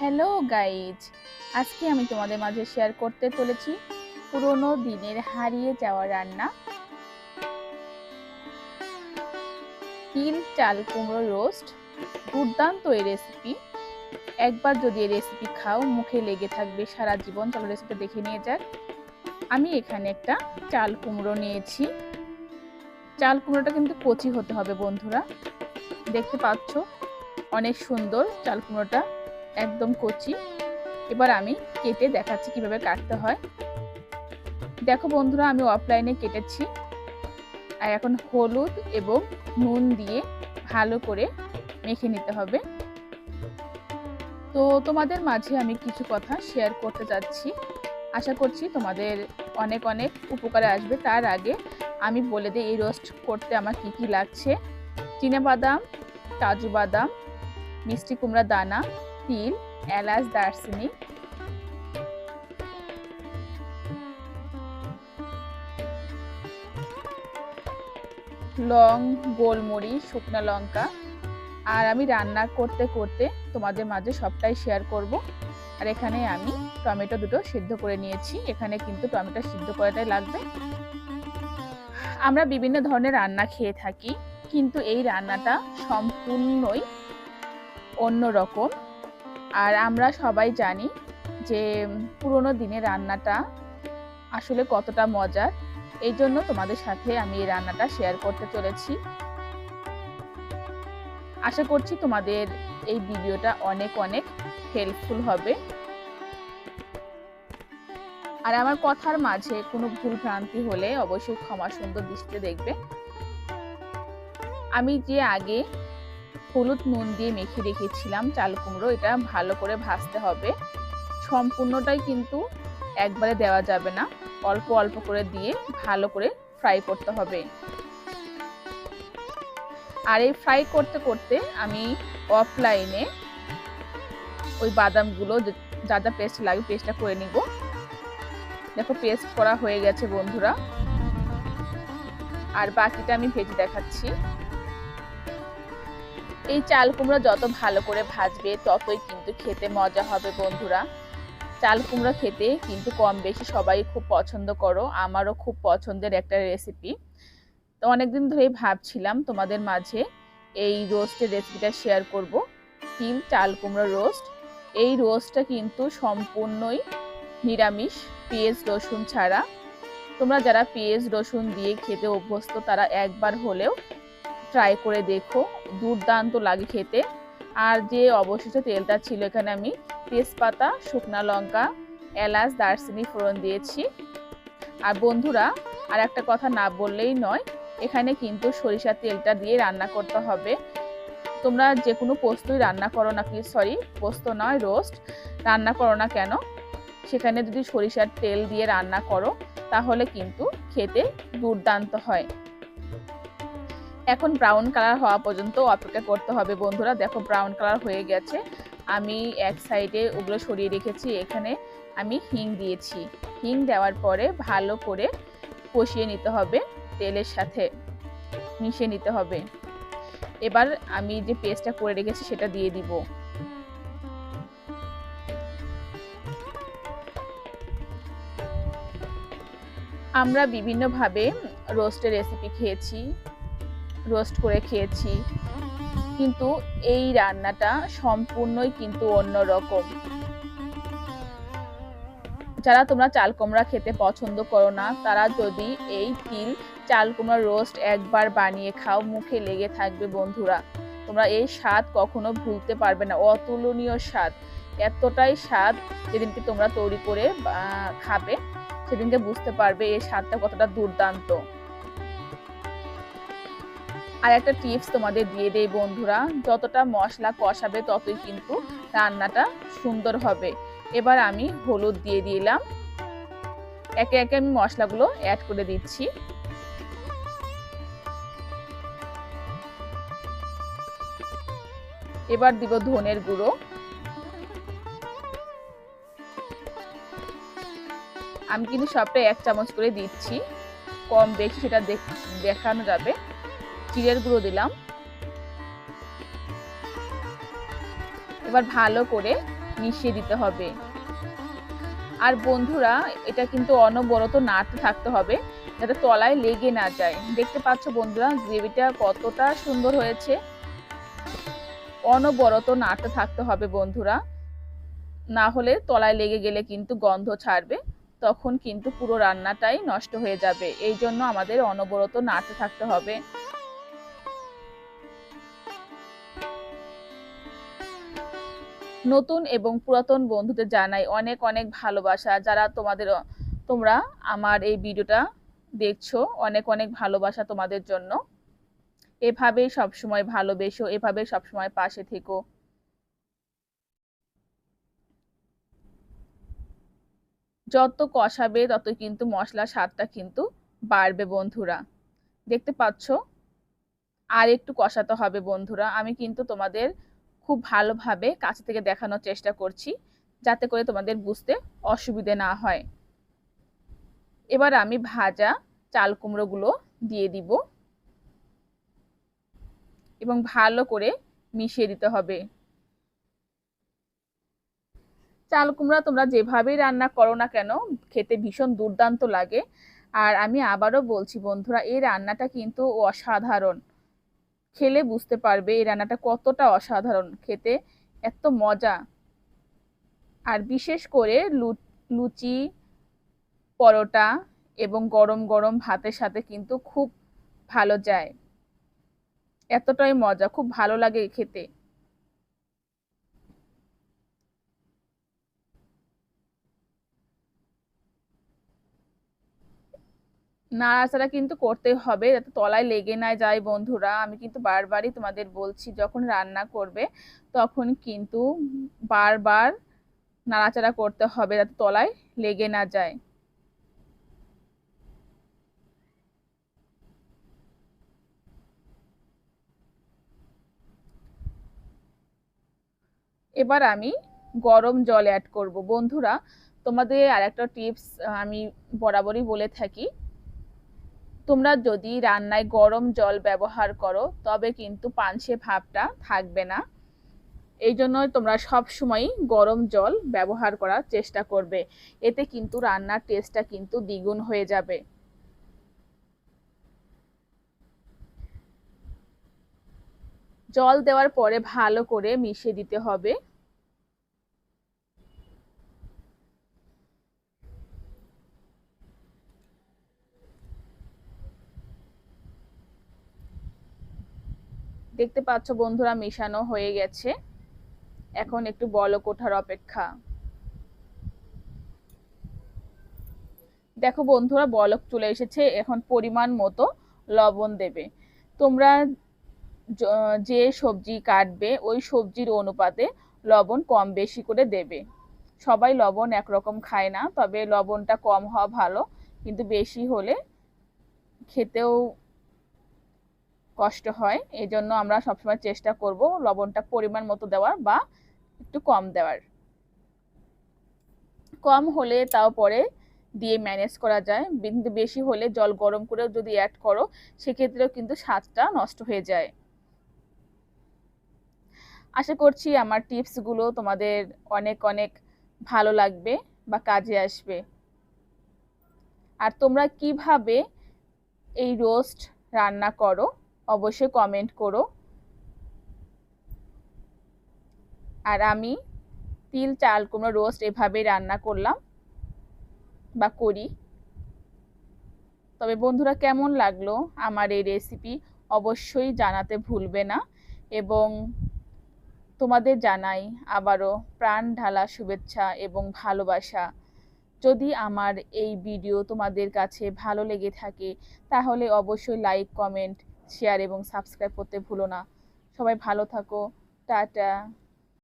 Hello guys আজকে আমি তোমাদের মাঝে শেয়ার করতে চলেছি পুরোনো দিনের হারিয়ে যাওয়া রান্না। তিল চাল কুমড়ো রোস্ট দুর্দান্ত এই রেসিপি একবার যদি এই রেসিপি খাও, মুখে লেগে থাকবে সারা জীবন। চলো রেসিপি দেখে নিয়ে যাক। আমি এখানে একটা চাল কুমড়ো নিয়েছি। চাল কুমড়োটা কিন্তু কচি হতে হবে, বন্ধুরা। দেখতে পাচ্ছ? অনেক সুন্দর চাল কুমড়োটা একদম কচি। এবার আমি কেটে দেখাচ্ছি কীভাবে কাটতে হয়। দেখো বন্ধুরা, আমি অফলাইনে কেটেছি। আর এখন হলুদ এবং নুন দিয়ে ভালো করে মেখে নিতে হবে। তো তোমাদের মাঝে আমি কিছু কথা শেয়ার করতে যাচ্ছি। আশা করছি তোমাদের অনেক অনেক উপকারে আসবে। তার আগে আমি বলে দিই, এই রোস্ট করতে আমার কি কি লাগছে? বাদাম কাজু বাদাম, মিষ্টি কুমড়া দানা তিল, এলাচ, দারচিনি। লং, গোলমরিচ, শুকনো লঙ্কা। আর আমি রান্না করতে করতে তোমাদের মাঝে সবটাই শেয়ার করব। আর এখানে আমি টমেটো দুটো সিদ্ধ করে নিয়েছি। এখানে কিন্তু টমেটো সিদ্ধ করাটাই লাগবে। আমরা বিভিন্ন ধরনের রান্না খেয়ে থাকি, কিন্তু এই রান্নাটা সম্পূর্ণই অন্য রকম আর আমরা সবাই জানি যে পুরোনো দিনের রান্নাটা আসলে কতটা মজার। এই জন্য তোমাদের সাথে আমি এই রান্নাটা শেয়ার করতে চলেছি। আশা করছি তোমাদের এই ভিডিওটা অনেক অনেক হেল্পফুল হবে। আর আমার কথার মাঝে কোনো ভুল ভ্রান্তি হলে অবশ্যই ক্ষমা সুন্দর দৃষ্টিতে দেখবে। আমি যে আগে হলুদ নুন দিয়ে মেখে রেখেছিলাম চাল কুমড়ো, এটা ভালো করে ভাজতে হবে। সম্পূর্ণটাই কিন্তু একবারে দেওয়া যাবে না, অল্প অল্প করে দিয়ে ভালো করে ফ্রাই করতে হবে। আর এই ফ্রাই করতে করতে আমি অফলাইনে ওই বাদামগুলো যা যা পেস্ট লাগে পেস্টটা করে নিব। দেখো পেস্ট করা হয়ে গেছে বন্ধুরা। আর বাকিটা আমি ভেজে দেখাচ্ছি। এই চাল কুমড়ো যত ভালো করে ভাজবে, ততই কিন্তু খেতে মজা হবে বন্ধুরা। চাল কুমড়ো খেতে কিন্তু কম বেশি সবাই খুব পছন্দ করো, আমারও খুব পছন্দের একটা রেসিপি তো অনেকদিন ধরেই ভাবছিলাম তোমাদের মাঝে এই রোস্টের রেসিপিটা শেয়ার করব, তিল, চাল কুমড়ো রোস্ট এই রোস্টটা কিন্তু সম্পূর্ণই নিরামিষ, পেঁয়াজ, রসুন ছাড়া। তোমরা যারা পেঁয়াজ, রসুন দিয়ে খেতে অভ্যস্ত, তারা একবার হলেও ট্রাই করে দেখো। দুর্দান্ত লাগে খেতে। আর যে অবশিষ্ট তেলটা ছিল এখানে আমি তেজপাতা, শুকনা লঙ্কা, এলাচ, দারচিনি ফোড়ন দিয়েছি। আর বন্ধুরা, আর একটা কথা না বললেই নয়, এখানে কিন্তু সরিষার তেলটা দিয়ে রান্না করতে হবে। তোমরা যে কোনো পোস্তই রান্না করো না কি সরি পোস্ত নয় রোস্ট রান্না করো না কেন? সেখানে যদি সরিষার তেল দিয়ে রান্না করো, তাহলে কিন্তু খেতে দুর্দান্ত হয়। এখন ব্রাউন কালার হওয়া পর্যন্ত অপেক্ষা করতে হবে, বন্ধুরা। দেখো ব্রাউন কালার হয়ে গেছে। আমি এক সাইডে ওগুলো সরিয়ে রেখেছি, এখানে আমি হিং দিয়েছি। হিং দেওয়ার পরে ভালো করে কষিয়ে নিতে হবে, তেলের সাথে মিশিয়ে নিতে হবে। এবার আমি যে পেস্টটা করে রেখেছি, সেটা দিয়ে দিব। আমরা বিভিন্নভাবে রোস্টের রেসিপি খেয়েছি। রোস্ট করে খেয়েছি। কিন্তু এই রান্নাটা সম্পূর্ণই কিন্তু অন্যরকম যারা তোমরা চাল কুমড়া খেতে পছন্দ করো না, তারা যদি এই তিল চাল কুমড়া রোস্ট একবার বানিয়ে খাও, মুখে লেগে থাকবে বন্ধুরা। তোমরা এই স্বাদ কখনো ভুলতে পারবে না, অতুলনীয় স্বাদ। এতটাই স্বাদ যেদিনকে তোমরা তৈরি করে খাবে, সেদিনকে বুঝতে পারবে এই স্বাদটা কতটা দুর্দান্ত। আর একটা টিপস তোমাদের দিয়ে দেই বন্ধুরা, যতটা মশলা কষাবে ততই কিন্তু রান্নাটা সুন্দর হবে। এবার আমি হলুদ দিয়ে দিলাম। একে একে আমি মশলাগুলো অ্যাড করে দিচ্ছি। এবার দিব ধনের গুঁড়ো। আমি কিন্তু সবটাই এক চামচ করে দিচ্ছি। কম বেশি সেটা দেখানো যাবে। জিরের গুঁড়ো দিলাম। এবার ভালো করে মিশিয়ে দিতে হবে। আর বন্ধুরা, এটা কিন্তু অনবরত নাড়তে থাকতে হবে, যাতে তলায় লেগে না যায়। দেখতে পাচ্ছ বন্ধুরা, গ্রেভিটা কতটা সুন্দর হয়েছে। অনবরত নাড়তে থাকতে হবে বন্ধুরা। না হলে তলায় লেগে গেলে কিন্তু গন্ধ ছাড়বে, তখন কিন্তু পুরো রান্নাটাই নষ্ট হয়ে যাবে। এই জন্য আমাদের অনবরত নাড়তে থাকতে হবে। নতুন এবং পুরাতন বন্ধুদের জানাই অনেক অনেক ভালোবাসা। যারা তোমাদের, তোমরা আমার এই ভিডিওটা দেখছ, অনেক অনেক ভালোবাসা তোমাদের জন্য। এভাবেই সবসময় ভালোবেসো এভাবে সবসময় পাশে থেকো। যত কষাবে, তত কিন্তু মশলার স্বাদটা কিন্তু বাড়বে বন্ধুরা। দেখতে পাচ্ছ? আর একটু কষাতে হবে বন্ধুরা। আমি কিন্তু তোমাদের খুব ভালোভাবে কাছে থেকে দেখানোর চেষ্টা করছি, যাতে করে তোমাদের বুঝতে অসুবিধে না হয়। এবার আমি ভাজা চাল কুমড়োগুলো দিয়ে দিব এবং ভালো করে মিশিয়ে দিতে হবে। চাল কুমড়া তোমরা যেভাবেই রান্না করো না কেন, খেতে ভীষণ দুর্দান্ত লাগে। আর আমি আবারও বলছি বন্ধুরা, এই রান্নাটা কিন্তু অসাধারণ। খেলে বুঝতে পারবে এই রান্নাটা কতটা অসাধারণ খেতে, এত মজা। আর বিশেষ করে লুচি, পরোটা এবং গরম গরম ভাতের সাথে কিন্তু খুব ভালো যায়। এতটাই মজা, খুব ভালো লাগে খেতে। নাড়াচাড়া কিন্তু করতে হবে, যাতে তলায় লেগে না যায় বন্ধুরা। আমি কিন্তু বারবারই তোমাদের বলছি, যখন রান্না করবে তখন কিন্তু বারবার নাড়াচাড়া করতে হবে, যাতে তলায় লেগে না যায়। এবার আমি গরম জল অ্যাড করব। বন্ধুরা, তোমাদের আর একটা টিপস আমি বরাবরই বলে থাকি। তোমরা যদি রান্নায় গরম জল ব্যবহার করো, তবে কিন্তু পাঞ্চে ভাবটা থাকবে না। এই জন্যই তোমরা সব সময় গরম জল ব্যবহার করার চেষ্টা করবে। এতে কিন্তু রান্নার টেস্টটা কিন্তু দ্বিগুণ হয়ে যাবে। জল দেওয়ার পরে ভালো করে মিশিয়ে দিতে হবে। দেখতে পাচ্ছ বন্ধুরা মেশানো হয়ে গেছে। এখন একটু বলক ওঠার অপেক্ষা। দেখো বন্ধুরা, বলক চলে এসেছে, এখন পরিমাণ মতো লবণ দেবে। তোমরা যে সবজি কাটবে, ওই সবজির অনুপাতে লবণ কম বেশি করে দেবে। সবাই লবণ একরকম খায় না, তবে লবণটা কম হওয়া ভালো, কিন্তু বেশি হলে খেতেও কষ্ট হয় এই জন্য আমরা সবসময় চেষ্টা করব লবণটা পরিমাণ মতো দেওয়ার বা একটু কম দেওয়ার। কম হলে তাও পরে দিয়ে ম্যানেজ করা যায়। কিন্তু বেশি হলে জল গরম করেও যদি অ্যাড করো, সেক্ষেত্রেও কিন্তু স্বাদটা নষ্ট হয়ে যায়। আশা করছি আমার টিপসগুলো তোমাদের অনেক অনেক ভালো লাগবে বা কাজে আসবে। আর তোমরা কীভাবে এই রোস্ট রান্না করো? অবশ্যই কমেন্ট করো। আর আমি তিল, চাল, কুমড়ো রোস্ট এভাবে রান্না করলাম বা করি। তবে বন্ধুরা কেমন লাগল আমার এই রেসিপি অবশ্যই জানাতে ভুলবে না এবং তোমাদের জানাই আবারও প্রাণ ঢালা শুভেচ্ছা এবং ভালোবাসা। যদি আমার এই ভিডিও তোমাদের কাছে ভালো লেগে থাকে তাহলে অবশ্যই লাইক কমেন্ট শেয়ার এবং সাবস্ক্রাইব করতে ভুলো না। সবাই ভালো থাকো। টাটা।